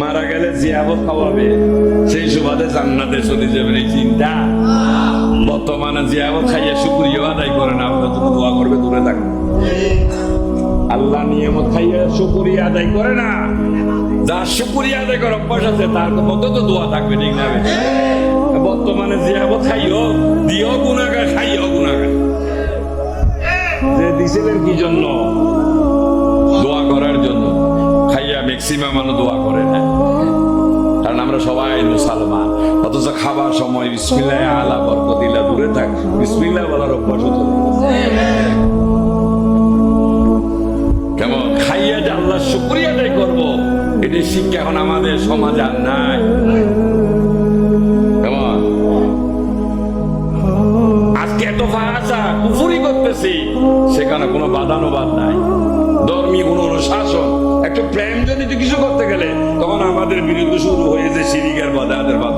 মারা গেলে জিয়াবত খাওয়াবে। সেই সুবাদে জান্নাতে চলে যাবেন, এই চিন্তা। বর্তমানে জিয়াবত খাইয়া শুক্রিয়া আদায় করে না আপনার জন্য দোয়া করবে, দূরে থাকবে আল্লাহ আদায় করে না। আদায় করে অভ্যাস আছে, তার তো দোয়া থাকবে, ঠিক না? বর্তমানে খাইও, দিও খাইও যে দিছিলেন কি জন্য? দোয়া করার জন্য। খাইয়া ম্যাক্সিমাম দোয়া করে না আমরা সবাই মুসলমান। অথচ খাবার সময় বিসমিল্লাহ আলা বরকতিল্লা দূরে থাক। বিসমিল্লাহ বলার অভ্যাস হতো কেমন? খাইয়া শুক্রিয়াটাই এটি শিক্ষা এখন আমাদের সমাজে আর নাই। কেমন? আজকে এত ভাষা করতেছি, সেখানে কোনো বাদানুবাদ নাই। ধর্মী কোনো অনুশাসন প্রেম জনিত কিছু করতে গেলে তখন আমাদের বিরুদ্ধে শুরু হয়েছে সিরিকের বাদে আদের বাদ